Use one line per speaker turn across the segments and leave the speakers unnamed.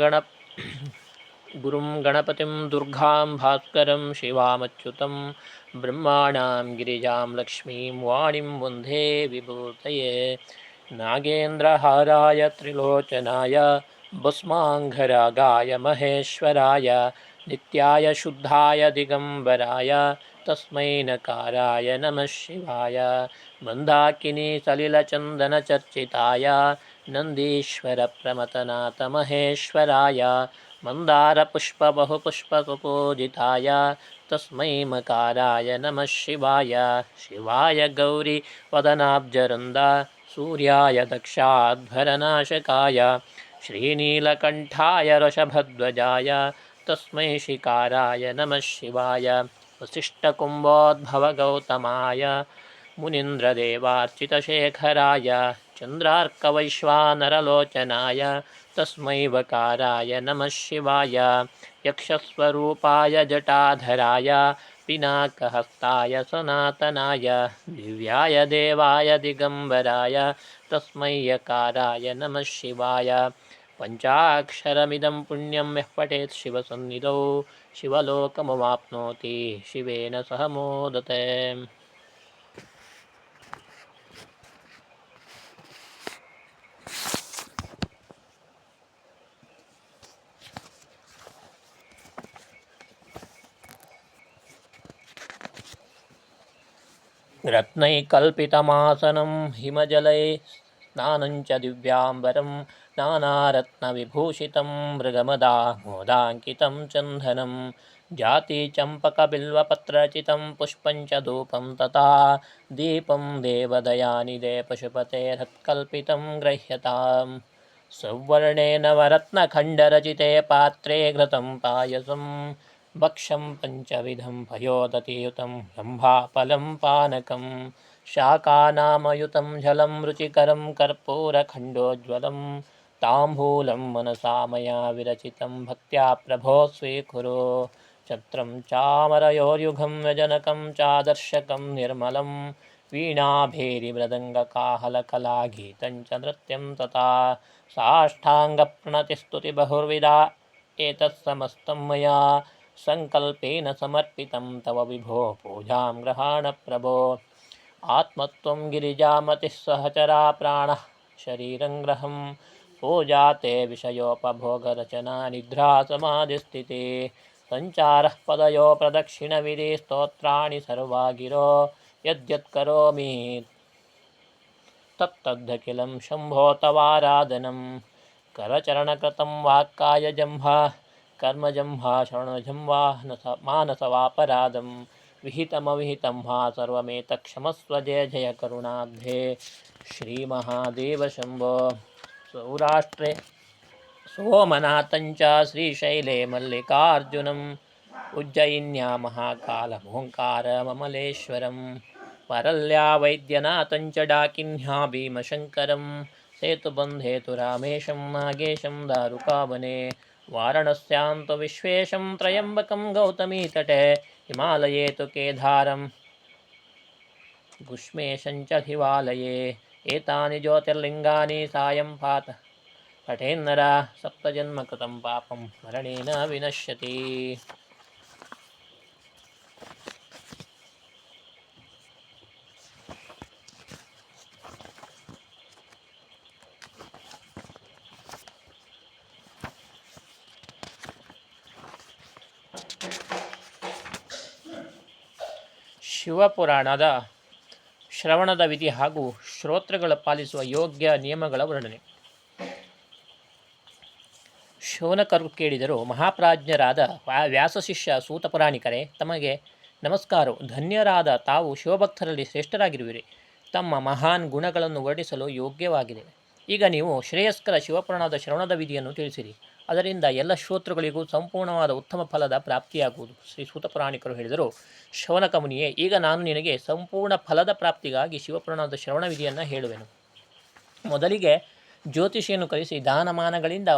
गण गुरुं गणपतिं दुर्गां भास्करं शिवामच्युतं ब्रह्माणां गिरिजां लक्ष्मीं वाणीं वंदे विभूतये नागेन्द्रहाराय त्रिलोचनाय भस्माङ्घरागाय महेश्वराय नित्याय शुद्धाय दिगम्बराय तस्मै नकाराय नमः शिवाय। मन्दाकिनी सलिलचन्दनचर्चिताय। नन्दीश्वरप्रमथनाथमहेश्वराय मन्दारपुष्पबहुपुष्पसुपूजिताय तस्मै मकाराय नमः शिवाय। शिवाय गौरीवदनाब्जवृन्द सूर्याय दक्षाध्वरनाशकाय श्रीनीलकण्ठाय वृषभध्वजाय तस्मै शिकाराय नमः शिवाय वसिष्ठकुम्भोद्भवगौतमाय मुनीन्द्रदेवार्चितशेखराय चन्द्रार्कवैश्वानरलोचनाय तस्मै वकाराय नमः शिवाय यक्षस्वरूपाय जटाधराय पिनाकहस्ताय सनातनाय दिव्याय देवाय दिगम्बराय तस्मै यकाराय नमः शिवाय। पञ्चाक्षरमिदं पुण्यं यः पठेत् शिवसन्निधौ शिवलोकमवाप्नोति शिवेन सह मोदते। रत्नैकल्पितमासनं हिमजले स्नानञ्च दिव्याम्बरं नानारत्नविभूषितं मृगमदामोदाङ्कितं चन्दनं जातिचम्पकबिल्वपत्रचितं पुष्पं च धूपं तथा दीपं देवदयानिदे पशुपतेरत्कल्पितं गृह्यताम् सौवर्णेन वरत्नखण्डरचिते पात्रे घृतं पायसं भक्षं पञ्चविधं पयोदतियुतं रम्भाफलं पानकं, शाकानामयुतं जलं रुचिकरं कर्पूरखण्डोज्ज्वलं ताम्बूलं मनसा मया विरचितं भक्त्या प्रभो स्वीकुरु छत्रं चामरयोर्युगं व्यजनकं चादर्शकं निर्मलं वीणाभेरिमृदङ्गकाहलकलागीतं च नृत्यं तथा साष्टाङ्गप्रणतिस्तुतिबहुर्विधा एतत् समस्तं मया सङ्कल्पेन समर्पितं तव विभो पूजां ग्रहाण प्रभो। आत्मत्वं गिरिजामतिः सहचरा प्राणः, शरीरं ग्रहं पूजा ते विषयोपभोगरचना निद्रा समाधिस्थिते सञ्चारः पदयो प्रदक्षिणविधि स्तोत्राणि सर्वा गिरो यद्यत् करोमि तत्तद्धखिलं शम्भो तवाराधनं। करचरणकृतं वाक्कायजम्भा कर्मजम्भा, शरणजम्भा, नस मानसवापराधं। विहितमविहितं वा सर्वमेतत्क्षमस्व जय जय करुणाब्धे श्रीमहादेवशम्भो सौराष्ट्रे सोमनाथञ्च श्रीशैले मल्लिकार्जुनम् उज्जयिन्या महाकालमोङ्कारममलेश्वरं परल्या वैद्यनाथञ्च डाकिन्या भीमशङ्करं सेतुबन्धे रामेशं नागेशं, दारुकावने वारणस्यां तु विश्वेशं त्र्यम्बकं गौतमीतटे हिमालये तु केदारं, गुष्मेशं च ఏతాని జ్యోతిర్లింగాని సాయం పాత పఠేన్నరా సప్తజన్మకృతం పాపం మరణేన వినశ్యతి ಶಿವಪುರಾಣದ ಶ್ರವಣದ ವಿಧಿ ಹಾಗೂ ಶ್ರೋತೃಗಳ ಪಾಲಿಸುವ ಯೋಗ್ಯ ನಿಯಮಗಳ ವರ್ಣನೆ. ಶೌನಕರು ಕೇಳಿದರು, ಮಹಾಪ್ರಾಜ್ಞರಾದ ವ್ಯಾಸ ವ್ಯಾಸಶಿಷ್ಯ ಸೂತ ಪುರಾಣಿಕರೇ, ತಮಗೆ ನಮಸ್ಕಾರ, ಧನ್ಯರಾದ ತಾವು ಶಿವಭಕ್ತರಲ್ಲಿ ಶ್ರೇಷ್ಠರಾಗಿರುವಿರಿ. ತಮ್ಮ ಮಹಾನ್ ಗುಣಗಳನ್ನು ವರ್ಣಿಸಲು ಯೋಗ್ಯವಾಗಿದೆ. ಈಗ ನೀವು ಶ್ರೇಯಸ್ಕರ ಶಿವಪುರಾಣದ ಶ್ರವಣದ ವಿಧಿಯನ್ನು ತಿಳಿಸಿರಿ. ಅದರಿಂದ ಎಲ್ಲ ಶ್ರೋತೃಗಳಿಗೂ ಸಂಪೂರ್ಣವಾದ ಉತ್ತಮ ಫಲದ ಪ್ರಾಪ್ತಿಯಾಗುವುದು. ಶ್ರೀ ಸೂತ ಪುರಾಣಿಕರು ಹೇಳಿದರು ಶೌನಕ ಮುನಿಯೇ, ಈಗ ನಾನು ನಿನಗೆ ಸಂಪೂರ್ಣ ಫಲದ ಪ್ರಾಪ್ತಿಗಾಗಿ ಶಿವಪುರಾಣದ ಶ್ರವಣ ವಿಧಿಯನ್ನು ಹೇಳುವೆನು. ಮೊದಲಿಗೆ ಜ್ಯೋತಿಷಿಯನ್ನು ಕರೆಸಿ ದಾನಮಾನಗಳಿಂದ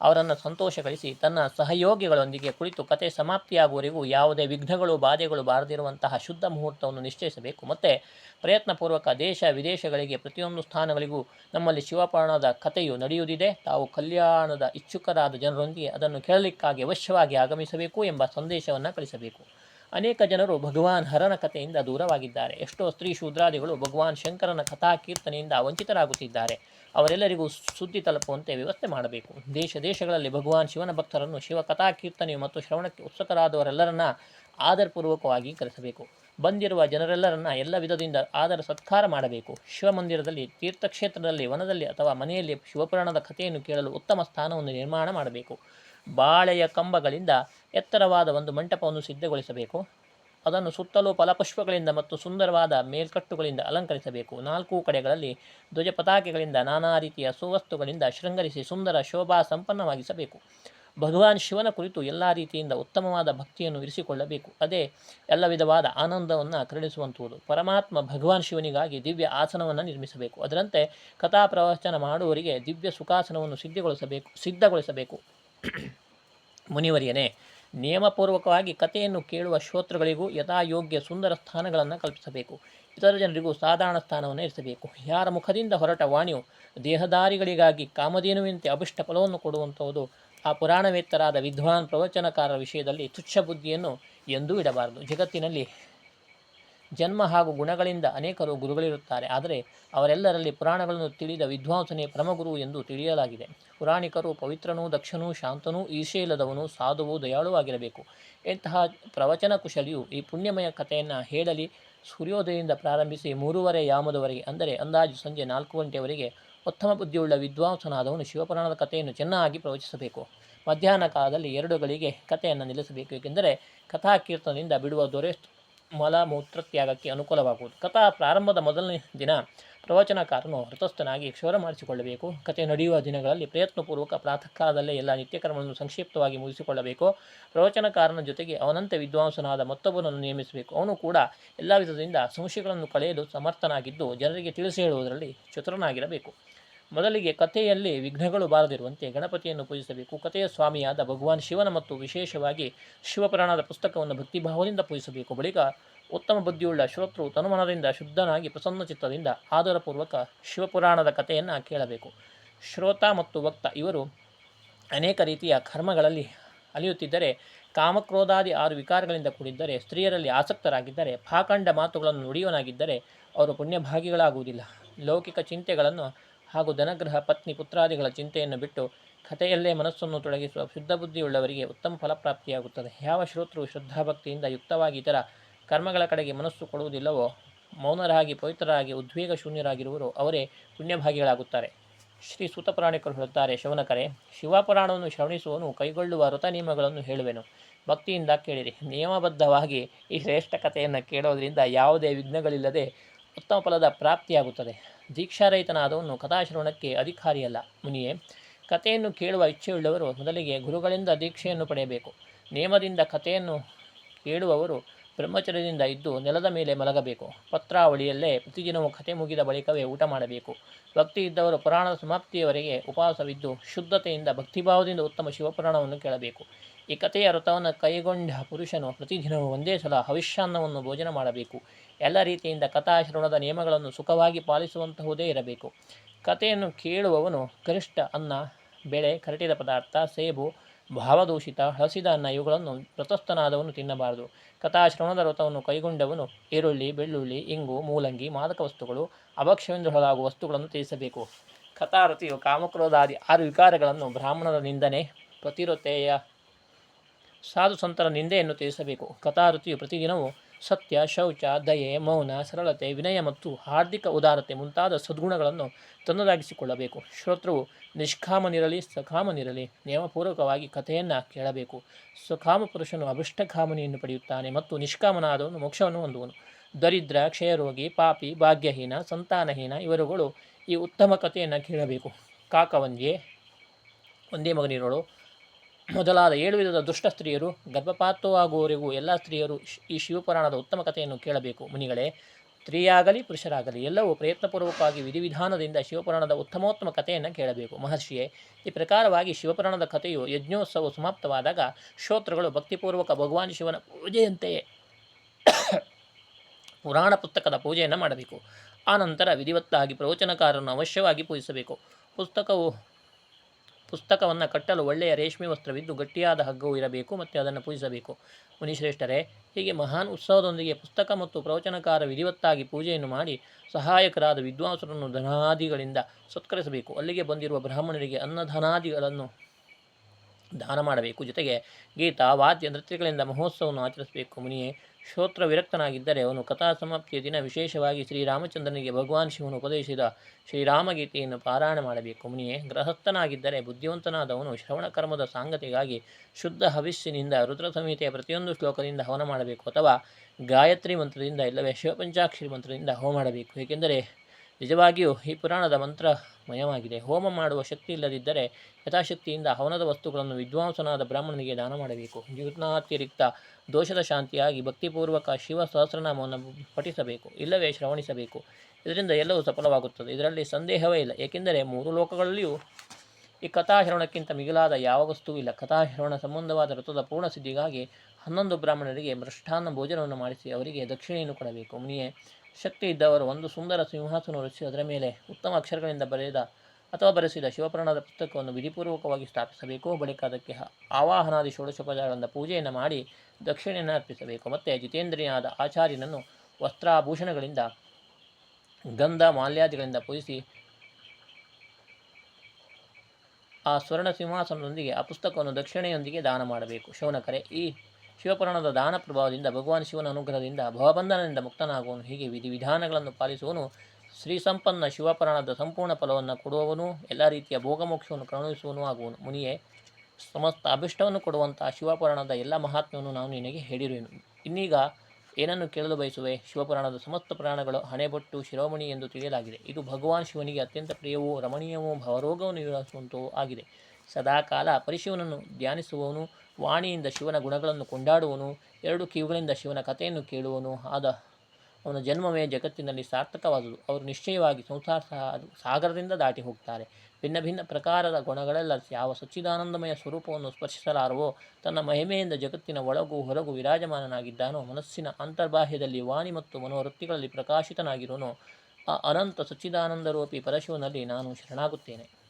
ಅವರನ್ನು ಸಂತೋಷಗಳಿಸಿ ತನ್ನ ಸಹಯೋಗಿಗಳೊಂದಿಗೆ ಕುಳಿತು ಕತೆ ಸಮಾಪ್ತಿಯಾಗುವವರೆಗೂ ಯಾವುದೇ ವಿಘ್ನಗಳು ಬಾಧೆಗಳು ಬಾರದಿರುವಂತಹ ಶುದ್ಧ ಮುಹೂರ್ತವನ್ನು ನಿಶ್ಚಯಿಸಬೇಕು. ಮತ್ತು ಪ್ರಯತ್ನಪೂರ್ವಕ ದೇಶ ವಿದೇಶಗಳಿಗೆ ಪ್ರತಿಯೊಂದು ಸ್ಥಾನಗಳಿಗೂ ನಮ್ಮಲ್ಲಿ ಶಿವಪುರಾಣದ ಕಥೆಯು ನಡೆಯುವುದಿದೆ. ತಾವು ಕಲ್ಯಾಣದ ಇಚ್ಛುಕರಾದ ಜನರೊಂದಿಗೆ ಅದನ್ನು ಕೇಳಲಿಕ್ಕಾಗಿ ಅವಶ್ಯವಾಗಿ ಆಗಮಿಸಬೇಕು ಎಂಬ ಸಂದೇಶವನ್ನು ಕಳಿಸಬೇಕು. ಅನೇಕ ಜನರು ಭಗವಾನ್ ಹರನ ಕಥೆಯಿಂದ ದೂರವಾಗಿದ್ದಾರೆ. ಎಷ್ಟೋ ಸ್ತ್ರೀ ಶೂದ್ರಾದಿಗಳು ಭಗವಾನ್ ಶಂಕರನ ಕಥಾ ಕೀರ್ತನೆಯಿಂದ ವಂಚಿತರಾಗುತ್ತಿದ್ದಾರೆ. ಅವರೆಲ್ಲರಿಗೂ ಸುದ್ದಿ ತಲುಪುವಂತೆ ವ್ಯವಸ್ಥೆ ಮಾಡಬೇಕು. ದೇಶ ದೇಶಗಳಲ್ಲಿ ಭಗವಾನ್ ಶಿವನ ಭಕ್ತರನ್ನು ಶಿವ ಕಥಾ ಕೀರ್ತನೆ ಮತ್ತು ಶ್ರವಣಕ್ಕೆ ಉತ್ಸುಕರಾದವರೆಲ್ಲರನ್ನ ಆದರಪೂರ್ವಕವಾಗಿ ಕರೆಸಬೇಕು. ಬಂದಿರುವ ಜನರೆಲ್ಲರನ್ನ ಎಲ್ಲ ವಿಧದಿಂದ ಆದರ ಸತ್ಕಾರ ಮಾಡಬೇಕು. ಶಿವಮಂದಿರದಲ್ಲಿ ತೀರ್ಥಕ್ಷೇತ್ರದಲ್ಲಿ ವನದಲ್ಲಿ ಅಥವಾ ಮನೆಯಲ್ಲಿ ಶಿವಪುರಾಣದ ಕಥೆಯನ್ನು ಕೇಳಲು ಉತ್ತಮ ಸ್ಥಾನವನ್ನು ನಿರ್ಮಾಣ ಮಾಡಬೇಕು. ಬಾಳೆಯ ಕಂಬಗಳಿಂದ ಎತ್ತರವಾದ ಒಂದು ಮಂಟಪವನ್ನು ಸಿದ್ಧಗೊಳಿಸಬೇಕು. ಅದನ್ನು ಸುತ್ತಲೂ ಫಲಪುಷ್ಪಗಳಿಂದ ಮತ್ತು ಸುಂದರವಾದ ಮೇಲ್ಕಟ್ಟುಗಳಿಂದ ಅಲಂಕರಿಸಬೇಕು. ನಾಲ್ಕು ಕಡೆಗಳಲ್ಲಿ ಧ್ವಜ ಪತಾಕೆಗಳಿಂದ ನಾನಾ ರೀತಿಯ ಸುವಸ್ತುಗಳಿಂದ ಶೃಂಗರಿಸಿ ಸುಂದರ ಶೋಭಾ ಸಂಪನ್ನವಾಗಿಸಬೇಕು. ಭಗವಾನ್ ಶಿವನ ಕುರಿತು ಎಲ್ಲ ರೀತಿಯಿಂದ ಉತ್ತಮವಾದ ಭಕ್ತಿಯನ್ನು ಇರಿಸಿಕೊಳ್ಳಬೇಕು. ಅದೇ ಎಲ್ಲ ವಿಧವಾದ ಆನಂದವನ್ನು ಕರುಣಿಸುವಂಥದ್ದು ಪರಮಾತ್ಮ ಭಗವಾನ್ ಶಿವನಿಗಾಗಿ ದಿವ್ಯ ಆಸನವನ್ನು ನಿರ್ಮಿಸಬೇಕು. ಅದರಂತೆ ಕಥಾ ಪ್ರವಚನ ಮಾಡುವವರಿಗೆ ದಿವ್ಯ ಸುಖಾಸನವನ್ನು ಸಿದ್ಧಗೊಳಿಸಬೇಕು ಸಿದ್ಧಗೊಳಿಸಬೇಕು. ಮುನಿವರಿಯನೇ, ನಿಯಮಪೂರ್ವಕವಾಗಿ ಕಥೆಯನ್ನು ಕೇಳುವ ಶ್ರೋತೃಗಳಿಗೂ ಯಥಾಯೋಗ್ಯ ಸುಂದರ ಸ್ಥಾನಗಳನ್ನು ಕಲ್ಪಿಸಬೇಕು. ಇತರ ಜನರಿಗೂ ಸಾಧಾರಣ ಸ್ಥಾನವನ್ನು ಇರಿಸಬೇಕು. ಯಾರ ಮುಖದಿಂದ ಹೊರಟ ವಾಣಿಯು ದೇಹದಾರಿಗಳಿಗಾಗಿ ಕಾಮಧೇನುವಿನಂತೆ ಅಭಿಷ್ಟ ಫಲವನ್ನು ಕೊಡುವಂಥದ್ದು ಆ ಪುರಾಣವೇತ್ತರಾದ ವಿದ್ವಾನ್ ಪ್ರವಚನಕಾರರ ವಿಷಯದಲ್ಲಿ ತುಚ್ಛ ಬುದ್ಧಿಯನ್ನು ಎಂದೂ ಇಡಬಾರದು. ಜಗತ್ತಿನಲ್ಲಿ ಜನ್ಮ ಹಾಗೂ ಗುಣಗಳಿಂದ ಅನೇಕರು ಗುರುಗಳಿರುತ್ತಾರೆ. ಆದರೆ ಅವರೆಲ್ಲರಲ್ಲಿ ಪುರಾಣಗಳನ್ನು ತಿಳಿದ ವಿದ್ವಾಂಸನೇ ಪರಮಗುರು ಎಂದು ತಿಳಿಯಲಾಗಿದೆ. ಪುರಾಣಿಕರು ಪವಿತ್ರನೂ ದಕ್ಷನೂ ಶಾಂತನೂ ಈಶೆಯಿಲ್ಲದವನು ಸಾಧುವು ದಯಾಳುವಾಗಿರಬೇಕು ಇಂತಹ ಪ್ರವಚನ ಕುಶಲಿಯು ಈ ಪುಣ್ಯಮಯ ಕಥೆಯನ್ನು ಹೇಳಲಿ, ಸೂರ್ಯೋದಯದಿಂದ ಪ್ರಾರಂಭಿಸಿ ಮೂರುವರೆ ಯಾಮದವರೆಗೆ, ಅಂದರೆ ಅಂದಾಜು ಸಂಜೆ ನಾಲ್ಕು ಗಂಟೆಯವರೆಗೆ ಉತ್ತಮ ಬುದ್ಧಿಯುಳ್ಳ ವಿದ್ವಾಂಸನಾದವನು ಶಿವಪುರಾಣದ ಕಥೆಯನ್ನು ಚೆನ್ನಾಗಿ ಪ್ರವಚಿಸಬೇಕು. ಮಧ್ಯಾಹ್ನ ಕಾಲದಲ್ಲಿ ಎರಡುಗಳಿಗೆ ಕಥೆಯನ್ನು ನಿಲ್ಲಿಸಬೇಕು, ಏಕೆಂದರೆ ಕಥಾ ಕೀರ್ತನದಿಂದ ಬಿಡುವ ದೊರೆ ಮಲ ಮೂತ್ರತ್ಯಾಗಕ್ಕೆ ಅನುಕೂಲವಾಗುವುದು. ಕಥಾ ಪ್ರಾರಂಭದ ಮೊದಲನೇ ದಿನ ಪ್ರವಚನಕಾರನು ಹೃತಸ್ಥನಾಗಿ ಕ್ಷೌರ ಮಾಡಿಸಿಕೊಳ್ಳಬೇಕು. ಕಥೆ ನಡೆಯುವ ದಿನಗಳಲ್ಲಿ ಪ್ರಯತ್ನಪೂರ್ವಕ ಪ್ರಾತಃ ಕಾಲದಲ್ಲೇ ಎಲ್ಲ ನಿತ್ಯಕರ್ಮಗಳನ್ನು ಸಂಕ್ಷಿಪ್ತವಾಗಿ ಮುಗಿಸಿಕೊಳ್ಳಬೇಕು. ಪ್ರವಚನಕಾರನ ಜೊತೆಗೆ ಅವನಂತೆ ವಿದ್ವಾಂಸನಾದ ಮತ್ತೊಬ್ಬನನ್ನು ನೇಮಿಸಬೇಕು. ಅವನು ಕೂಡ ಎಲ್ಲ ವಿಧದಿಂದ ಸಂಶಯಗಳನ್ನು ಕಳೆಯಲು ಸಮರ್ಥನಾಗಿದ್ದು, ಜನರಿಗೆ ತಿಳಿಸಿ ಹೇಳುವುದರಲ್ಲಿ ಚತುರನಾಗಿರಬೇಕು ಮೊದಲಿಗೆ ಕಥೆಯಲ್ಲಿ ವಿಘ್ನಗಳು ಬಾರದಿರುವಂತೆ ಗಣಪತಿಯನ್ನು ಪೂಜಿಸಬೇಕು. ಕಥೆಯ ಸ್ವಾಮಿಯಾದ ಭಗವಾನ್ ಶಿವನ ಮತ್ತು ವಿಶೇಷವಾಗಿ ಶಿವಪುರಾಣದ ಪುಸ್ತಕವನ್ನು ಭಕ್ತಿಭಾವದಿಂದ ಪೂಜಿಸಬೇಕು. ಬಳಿಕ ಉತ್ತಮ ಬುದ್ಧಿಯುಳ್ಳ ಶ್ರೋತೃ ತನುಮನದಿಂದ ಶುದ್ಧನಾಗಿ ಪ್ರಸನ್ನ ಚಿತ್ತದಿಂದ ಆದರಪೂರ್ವಕ ಶಿವಪುರಾಣದ ಕಥೆಯನ್ನು ಕೇಳಬೇಕು. ಶ್ರೋತ ಮತ್ತು ವಕ್ತ ಇವರು ಅನೇಕ ರೀತಿಯ ಕರ್ಮಗಳಲ್ಲಿ ಅಲಿಯುತ್ತಿದ್ದರೆ, ಕಾಮಕ್ರೋಧಾದಿ ಆರು ವಿಕಾರಗಳಿಂದ ಕೂಡಿದ್ದರೆ, ಸ್ತ್ರೀಯರಲ್ಲಿ ಆಸಕ್ತರಾಗಿದ್ದರೆ, ಪಾಖಂಡ ಮಾತುಗಳನ್ನು ನುಡಿಯುವನಾಗಿದ್ದರೆ, ಅವರು ಪುಣ್ಯಭಾಗಿಗಳಾಗುವುದಿಲ್ಲ. ಲೌಕಿಕ ಚಿಂತೆಗಳನ್ನು ಹಾಗೂ ಧನಗ್ರಹ ಪತ್ನಿ ಪುತ್ರಾದಿಗಳ ಚಿಂತೆಯನ್ನು ಬಿಟ್ಟು ಕಥೆಯಲ್ಲೇ ಮನಸ್ಸನ್ನು ತೊಡಗಿಸುವ ಶುದ್ಧ ಬುದ್ಧಿಯುಳ್ಳವರಿಗೆ ಉತ್ತಮ ಫಲಪ್ರಾಪ್ತಿಯಾಗುತ್ತದೆ. ಯಾವ ಶ್ರೋತೃ ಶ್ರದ್ಧಾಭಕ್ತಿಯಿಂದ ಯುಕ್ತವಾಗಿ ಇತರ ಕರ್ಮಗಳ ಕಡೆಗೆ ಮನಸ್ಸು ಕೊಡುವುದಿಲ್ಲವೋ, ಮೌನರಾಗಿ ಪವಿತ್ರರಾಗಿ ಉದ್ವೇಗ ಶೂನ್ಯರಾಗಿರುವರು ಅವರೇ ಪುಣ್ಯಭಾಗಿಗಳಾಗುತ್ತಾರೆ. ಶ್ರೀ ಸೂತಪುರಾಣಿಕರು ಹೇಳುತ್ತಾರೆ, ಶವನಕರೆ, ಶಿವಪುರಾಣವನ್ನು ಶ್ರವಣಿಸುವನು ಕೈಗೊಳ್ಳುವ ವೃತ ನಿಯಮಗಳನ್ನು ಹೇಳುವೆನು. ಭಕ್ತಿಯಿಂದ ಕೇಳಿರಿ. ನಿಯಮಬದ್ಧವಾಗಿ ಈ ಶ್ರೇಷ್ಠ ಕಥೆಯನ್ನು ಕೇಳೋದರಿಂದ ಯಾವುದೇ ವಿಘ್ನಗಳಿಲ್ಲದೆ ಉತ್ತಮ ಫಲದ ಪ್ರಾಪ್ತಿಯಾಗುತ್ತದೆ. ದೀಕ್ಷಾರಹಿತನಾದವನು ಕಥಾಶ್ರವಣಕ್ಕೆ ಅಧಿಕಾರಿಯಲ್ಲ. ಮುನಿಯೇ, ಕಥೆಯನ್ನು ಕೇಳುವ ಇಚ್ಛೆಯುಳ್ಳವರು ಮೊದಲಿಗೆ ಗುರುಗಳಿಂದ ದೀಕ್ಷೆಯನ್ನು ಪಡೆಯಬೇಕು. ನಿಯಮದಿಂದ ಕಥೆಯನ್ನು ಕೇಳುವವರು ಬ್ರಹ್ಮಚರ್ಯದಿಂದ ಇದ್ದು ನೆಲದ ಮೇಲೆ ಮಲಗಬೇಕು. ಪತ್ರಾವಳಿಯಲ್ಲೇ ಪ್ರತಿದಿನವೂ ಕಥೆ ಮುಗಿದ ಬಳಿಕವೇ ಊಟ ಮಾಡಬೇಕು. ಭಕ್ತಿ ಇದ್ದವರು ಪುರಾಣದ ಸಮಾಪ್ತಿಯವರೆಗೆ ಉಪವಾಸವಿದ್ದು ಶುದ್ಧತೆಯಿಂದ ಭಕ್ತಿಭಾವದಿಂದ ಉತ್ತಮ ಶಿವಪುರಾಣವನ್ನು ಕೇಳಬೇಕು. ಈ ಕಥೆಯ ವ್ರತವನ್ನು ಕೈಗೊಂಡ ಪುರುಷನು ಪ್ರತಿದಿನವೂ ಒಂದೇ ಸಲ ಹವಿಷ್ಯಾನ್ನವನ್ನು ಭೋಜನ ಮಾಡಬೇಕು. ಎಲ್ಲ ರೀತಿಯಿಂದ ಕಥಾಶ್ರವಣದ ನಿಯಮಗಳನ್ನು ಸುಖವಾಗಿ ಪಾಲಿಸುವಂತಹುದೇ ಇರಬೇಕು. ಕಥೆಯನ್ನು ಕೇಳುವವನು ಗರಿಷ್ಠ ಅನ್ನ, ಬೆಳೆ, ಕರಟಿದ ಪದಾರ್ಥ, ಸೇಬು, ಭಾವದೂಷಿತ, ಹಸಿದ ಅನ್ನ ಇವುಗಳನ್ನು ವ್ರತಸ್ಥನಾದವನು ತಿನ್ನಬಾರದು. ಕಥಾಶ್ರವಣದ ವ್ರತವನ್ನು ಕೈಗೊಂಡವನು ಈರುಳ್ಳಿ, ಬೆಳ್ಳುಳ್ಳಿ, ಇಂಗು, ಮೂಲಂಗಿ, ಮಾದಕ ವಸ್ತುಗಳು, ಅಭಕ್ಷ್ಯವೆಂದು ಹೇಳಲಾಗುವ ವಸ್ತುಗಳನ್ನು ತ್ಯಜಿಸಬೇಕು. ಕಥಾರತಿಯು ಕಾಮಕ್ರೋಧಾದಿ ಆರು ವಿಕಾರಗಳನ್ನು ಬ್ರಾಹ್ಮಣರ ನಿಂದನೆ ಪ್ರತಿರತೆಯ ಸಾಧು ಸಂತರ ನಿಂದೆಯನ್ನು ತ್ಯಜಿಸಬೇಕು. ಕಥಾರತಿಯು ಪ್ರತಿದಿನವೂ ಸತ್ಯ, ಶೌಚ, ದಯೆ, ಮೌನ, ಸರಳತೆ, ವಿನಯ ಮತ್ತು ಹಾರ್ದಿಕ ಉದಾರತೆ ಮುಂತಾದ ಸದ್ಗುಣಗಳನ್ನು ತನ್ನದಾಗಿಸಿಕೊಳ್ಳಬೇಕು. ಶ್ರೋತೃವು ನಿಷ್ಕಾಮನಿರಲಿ, ಸಕಾಮನಿರಲಿ, ನಿಯಮಪೂರ್ವಕವಾಗಿ ಕಥೆಯನ್ನು ಕೇಳಬೇಕು. ಸ್ವಕಾಮ ಪುರುಷನು ಅಭಿಷ್ಟಕಾಮನಿಯನ್ನು ಪಡೆಯುತ್ತಾನೆ ಮತ್ತು ನಿಷ್ಕಾಮನಾದವನು ಮೋಕ್ಷವನ್ನು ಹೊಂದುವನು. ದರಿದ್ರ, ಕ್ಷಯರೋಗಿ, ಪಾಪಿ, ಭಾಗ್ಯಹೀನ, ಸಂತಾನಹೀನ ಇವರುಗಳು ಈ ಉತ್ತಮ ಕಥೆಯನ್ನು ಕೇಳಬೇಕು. ಕಾಕವಂಜೆ ಒಂದೇ ಮಗನಿರೋಳು ಮೊದಲಾದ ಏಳು ವಿಧದ ದುಷ್ಟ ಸ್ತ್ರೀಯರು, ಗರ್ಭಪಾತವಾಗುವವರೆಗೂ ಎಲ್ಲ ಸ್ತ್ರೀಯರು ಈ ಶಿವಪುರಾಣದ ಉತ್ತಮ ಕಥೆಯನ್ನು ಕೇಳಬೇಕು. ಮುನಿಗಳೇ, ಸ್ತ್ರೀಯಾಗಲಿ ಪುರುಷರಾಗಲಿ ಎಲ್ಲವೂ ಪ್ರಯತ್ನಪೂರ್ವಕವಾಗಿ ವಿಧಿವಿಧಾನದಿಂದ ಶಿವಪುರಾಣದ ಉತ್ತಮೋತ್ತಮ ಕಥೆಯನ್ನು ಕೇಳಬೇಕು. ಮಹರ್ಷಿಯೇ, ಈ ಪ್ರಕಾರವಾಗಿ ಶಿವಪುರಾಣದ ಕಥೆಯು ಯಜ್ಞೋತ್ಸವ ಸಮಾಪ್ತವಾದಾಗ ಶ್ರೋತೃಗಳು ಭಕ್ತಿಪೂರ್ವಕ ಭಗವಾನ್ ಶಿವನ ಪೂಜೆಯಂತೆಯೇ ಪುರಾಣ ಪುಸ್ತಕದ ಪೂಜೆಯನ್ನು ಮಾಡಬೇಕು. ಆನಂತರ ವಿಧಿವತ್ತಾಗಿ ಪ್ರವಚನಕಾರರನ್ನು ಅವಶ್ಯವಾಗಿ ಪೂಜಿಸಬೇಕು. ಪುಸ್ತಕವು ಪುಸ್ತಕವನ್ನು ಕಟ್ಟಲು ಒಳ್ಳೆಯ ರೇಷ್ಮೆ ವಸ್ತ್ರವಿದ್ದು ಗಟ್ಟಿಯಾದ ಹಗ್ಗವು ಇರಬೇಕು ಮತ್ತು ಅದನ್ನು ಪೂಜಿಸಬೇಕು. ಮುನಿಶ್ರೇಷ್ಠರೇ, ಹೀಗೆ ಮಹಾನ್ ಉತ್ಸವದೊಂದಿಗೆ ಪುಸ್ತಕ ಮತ್ತು ಪ್ರವಚನಕಾರ ವಿಧಿವತ್ತಾಗಿ ಪೂಜೆಯನ್ನು ಮಾಡಿ ಸಹಾಯಕರಾದ ವಿದ್ವಾಂಸರನ್ನು ಧನಾದಿಗಳಿಂದ ಸತ್ಕರಿಸಬೇಕು. ಅಲ್ಲಿಗೆ ಬಂದಿರುವ ಬ್ರಾಹ್ಮಣರಿಗೆ ಅನ್ನಧನಾದಿಗಳನ್ನು ದಾನ ಮಾಡಬೇಕು. ಜೊತೆಗೆ ಗೀತ, ವಾದ್ಯ, ನೃತ್ಯಗಳಿಂದ ಮಹೋತ್ಸವವನ್ನು ಆಚರಿಸಬೇಕು. ಮುನಿಯೇ ಶ್ರೋತ್ರ ವಿರಕ್ತನಾಗಿದ್ದರೆ ಅವನು ಕಥಾ ಸಮಾಪ್ತಿಯ ದಿನ ವಿಶೇಷವಾಗಿ ಶ್ರೀರಾಮಚಂದ್ರನಿಗೆ ಭಗವಾನ್ ಶಿವನು ಉಪದೇಶಿಸಿದ ಶ್ರೀರಾಮಗೀತೆಯನ್ನು ಪಾರಾಯಣ ಮಾಡಬೇಕು. ಮುನಿಯೇ, ಗೃಹಸ್ಥನಾಗಿದ್ದರೆ ಬುದ್ಧಿವಂತನಾದವನು ಶ್ರವಣ ಕರ್ಮದ ಸಾಂಗತಿಗಾಗಿ ಶುದ್ಧ ಹವಿಸ್ಸಿನಿಂದ ರುದ್ರ ಸಂಹಿತೆಯ ಪ್ರತಿಯೊಂದು ಶ್ಲೋಕದಿಂದ ಹವನ ಮಾಡಬೇಕು ಅಥವಾ ಗಾಯತ್ರಿ ಮಂತ್ರದಿಂದ ಇಲ್ಲವೇ ಶಿವಪಂಚಾಕ್ಷರಿ ಮಂತ್ರದಿಂದ ಹೋಮ ಮಾಡಬೇಕು. ಏಕೆಂದರೆ ನಿಜವಾಗಿಯೂ ಈ ಪುರಾಣದ ಮಂತ್ರಮಯವಾಗಿದೆ ಹೋಮ ಮಾಡುವ ಶಕ್ತಿ ಇಲ್ಲದಿದ್ದರೆ ಯಥಾಶಕ್ತಿಯಿಂದ ಹವನದ ವಸ್ತುಗಳನ್ನು ವಿದ್ವಾಂಸನಾದ ಬ್ರಾಹ್ಮಣನಿಗೆ ದಾನ ಮಾಡಬೇಕು. ಜೀವನಾತಿರಿಕ್ತ ದೋಷದ ಶಾಂತಿಯಾಗಿ ಭಕ್ತಿಪೂರ್ವಕ ಶಿವ ಸಹಸ್ರನಾಮವನ್ನು ಪಠಿಸಬೇಕು. ಇಲ್ಲವೇ ಶ್ರವಣಿಸಬೇಕು. ಇದರಿಂದ ಎಲ್ಲವೂ ಸಫಲವಾಗುತ್ತದೆ. ಇದರಲ್ಲಿ ಸಂದೇಹವೇ ಇಲ್ಲ. ಏಕೆಂದರೆ ಮೂರು ಲೋಕಗಳಲ್ಲಿಯೂ ಈ ಕಥಾಶ್ರವಣಕ್ಕಿಂತ ಮಿಗಿಲಾದ ಯಾವ ವಸ್ತುವೂ ಇಲ್ಲ. ಕಥಾಶ್ರವಣ ಸಂಬಂಧವಾದ ವ್ರತದ ಪೂರ್ಣ ಸಿದ್ಧಿಗಾಗಿ ಹನ್ನೊಂದು ಬ್ರಾಹ್ಮಣರಿಗೆ ಮೃಷ್ಟಾನ್ನ ಭೋಜನವನ್ನು ಮಾಡಿಸಿ ಅವರಿಗೆ ದಕ್ಷಿಣೆಯನ್ನು ಕೊಡಬೇಕು. ಮುನಿಯೇ ಶಕ್ತಿ ಇದ್ದವರು ಒಂದು ಸುಂದರ ಸಿಂಹಾಸನ ರಚಿಸಿ ಅದರ ಮೇಲೆ ಉತ್ತಮ ಅಕ್ಷರಗಳಿಂದ ಬರೆದ ಅಥವಾ ಬರೆಸಿದ ಶಿವಪುರಾಣದ ಪುಸ್ತಕವನ್ನು ವಿಧಿಪೂರ್ವಕವಾಗಿ ಸ್ಥಾಪಿಸಬೇಕು. ಬಳಿಕ ಅದಕ್ಕೆ ಆವಾಹನಾದಿ ಷೋಡಶೋಪಚಾರಗಳಿಂದ ಪೂಜೆಯನ್ನು ಮಾಡಿ ದಕ್ಷಿಣೆಯನ್ನು ಅರ್ಪಿಸಬೇಕು. ಮತ್ತು ಜಿತೇಂದ್ರಿಯಾದ ಆಚಾರ್ಯನನ್ನು ವಸ್ತ್ರಾಭೂಷಣಗಳಿಂದ, ಗಂಧ ಮಾಲ್ಯಾದಿಗಳಿಂದ ಪೂಜಿಸಿ ಆ ಸ್ವರ್ಣ ಸಿಂಹಾಸನದೊಂದಿಗೆ ಆ ಪುಸ್ತಕವನ್ನು ದಕ್ಷಿಣೆಯೊಂದಿಗೆ ದಾನ ಮಾಡಬೇಕು. ಶೌನಕರೆ, ಈ ಶಿವಪುರಾಣದ ದಾನ ಪ್ರಭಾವದಿಂದ, ಭಗವಾನ್ ಶಿವನ ಅನುಗ್ರಹದಿಂದ, ಭವಬಂಧನದಿಂದ ಮುಕ್ತನಾಗುವನು ಹೀಗೆ ವಿಧಿ ವಿಧಾನಗಳನ್ನು ಪಾಲಿಸುವನು ಶ್ರೀ ಸಂಪನ್ನ ಶಿವಪುರಾಣದ ಸಂಪೂರ್ಣ ಫಲವನ್ನು ಕೊಡುವವನು, ಎಲ್ಲ ರೀತಿಯ ಭೋಗಮೋಕ್ಷವನ್ನು ಕರುಣಿಸುವನು ಆಗುವನು ಮುನಿಯೇ, ಸಮಸ್ತ ಅಭಿಷ್ಟವನ್ನು ಕೊಡುವಂತಹ ಶಿವಪುರಾಣದ ಎಲ್ಲ ಮಹಾತ್ಮವನ್ನು ನಾನು ನಿನಗೆ ಹೇಳಿರುವೆನು. ಇನ್ನೀಗ ಏನನ್ನು ಕೇಳಲು ಬಯಸುವೆ? ಶಿವಪುರಾಣದ ಸಮಸ್ತ ಪುರಾಣಗಳು ಹಣೆಬೊಟ್ಟು ಶಿರೋಮಣಿ ಎಂದು ತಿಳಿಯಲಾಗಿದೆ. ಇದು ಭಗವಾನ್ ಶಿವನಿಗೆ ಅತ್ಯಂತ ಪ್ರಿಯವೂ, ರಮಣೀಯವೂ, ಭವರೋಗವನ್ನು ನಿವಾರಿಸುವಂತೂ ಆಗಿದೆ. ಸದಾಕಾಲ ಪರಿಶಿವನನ್ನು ಧ್ಯಾನಿಸುವವನು ವಾಣಿಯಿಂದ ಶಿವನ ಗುಣಗಳನ್ನು ಕೊಂಡಾಡುವನು, ಎರಡು ಕಿವುಗಳಿಂದ ಶಿವನ ಕಥೆಯನ್ನು ಕೇಳುವನು. ಆದ ಅವನ ಜನ್ಮವೇ ಜಗತ್ತಿನಲ್ಲಿ ಸಾರ್ಥಕವಾದುದು. ಅವರು ನಿಶ್ಚಯವಾಗಿ ಸಂಸಾರ ಸಾಗರದಿಂದ ದಾಟಿ ಹೋಗ್ತಾರೆ. ಭಿನ್ನ ಭಿನ್ನ ಪ್ರಕಾರದ ಗುಣಗಳೆಲ್ಲ ಯಾವ ಸಚ್ಚಿದಾನಂದಮಯ ಸ್ವರೂಪವನ್ನು ಸ್ಪರ್ಶಿಸಲಾರವೋ, ತನ್ನ ಮಹಿಮೆಯಿಂದ ಜಗತ್ತಿನ ಒಳಗೂ ಹೊರಗೂ ವಿರಾಜಮಾನನಾಗಿದ್ದಾನೋ, ಮನಸ್ಸಿನ ಅಂತರ್ಬಾಹ್ಯದಲ್ಲಿ ವಾಣಿ ಮತ್ತು ಮನೋವೃತ್ತಿಗಳಲ್ಲಿ ಪ್ರಕಾಶಿತನಾಗಿರುವನೋ, ಆ ಅನಂತ ಸಚ್ಚಿದಾನಂದರೂಪಿ ಪರಶಿವನಲ್ಲಿ ನಾನು ಶರಣಾಗುತ್ತೇನೆ.